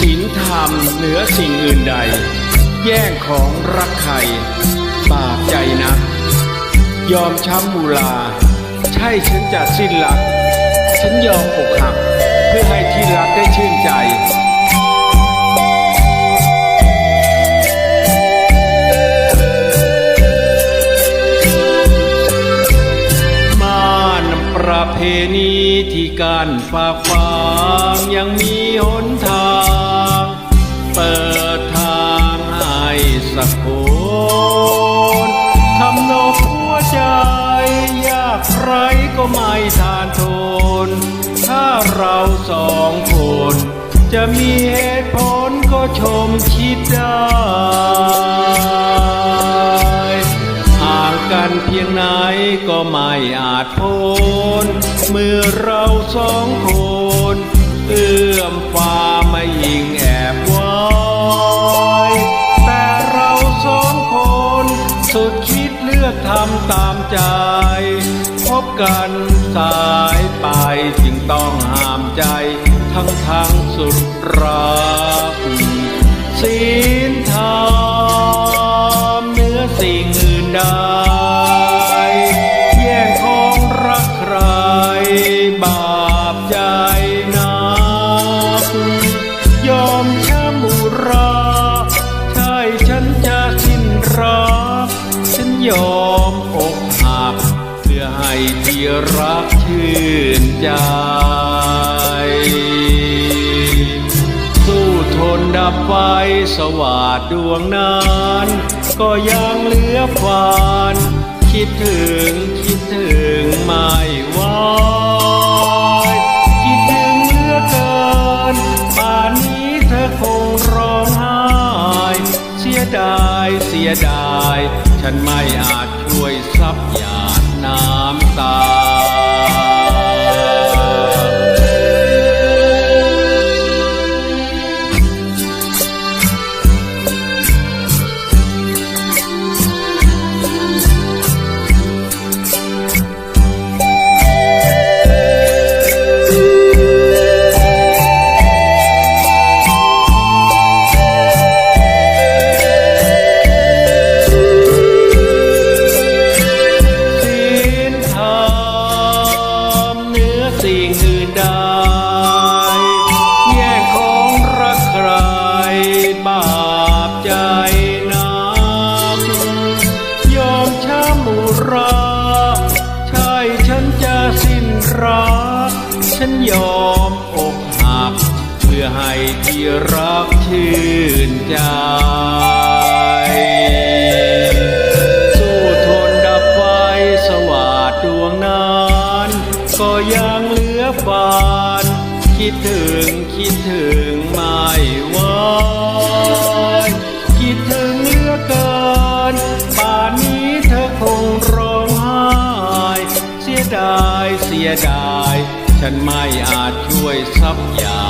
ศีลธรรมเหนือสิ่งอื่นใด แย่งของรักใครบาปใจนะยอมช้ำมูลา ใช่ฉันจะสิ้นรัก ฉันยอมอกหัก เพื่อให้ที่รักได้ชื่นใจ ณีที่การฝากฟางยังมีหนทาง เปิดทางให้สักคนทำนกหัวใจ ยากใครก็ไม่ทานทน ถ้าเราสองคน จะมีเหตุผลก็ชมคิดได้ ก็ไม่อาจพ้นเมื่อเราสองคน เอื้อมฟ้าไมายิงแอบไว้แต่เราสองคน สุดคิดเลือกทำตามใจ พบกันสายไปจึงต้องห้ามใจ ทั้งทางสุดรัก มอกหักเพื่อให้ที่รักชื่นใจ สู้ทนดับไฟสว่างดวงนั้นก็ยังเหลือฟานคิดถึงคิดถึงไม่ไหวคิดถึงเหลือเกินป่านนี้เธอคงร้องไห้ เสียดายเสียดาย ฉันไม่อาจช่วยซับหยาดน้ำตา สิ่งอื่นใดแย่งของรักใครบาปใจนักยอมช้ำมุราใช่ฉันจะสิ้นรัก ฉันยอมอกหัก เพื่อให้ที่รักชื่นใจ ก็ยังเหลือฝานคิดถึงคิดถึงไม่ไหวคิดถึงเหลือเกินป่านนี้เธอคงร้องไห้เสียดายเสียดาย ฉันไม่อาจช่วยซับหยา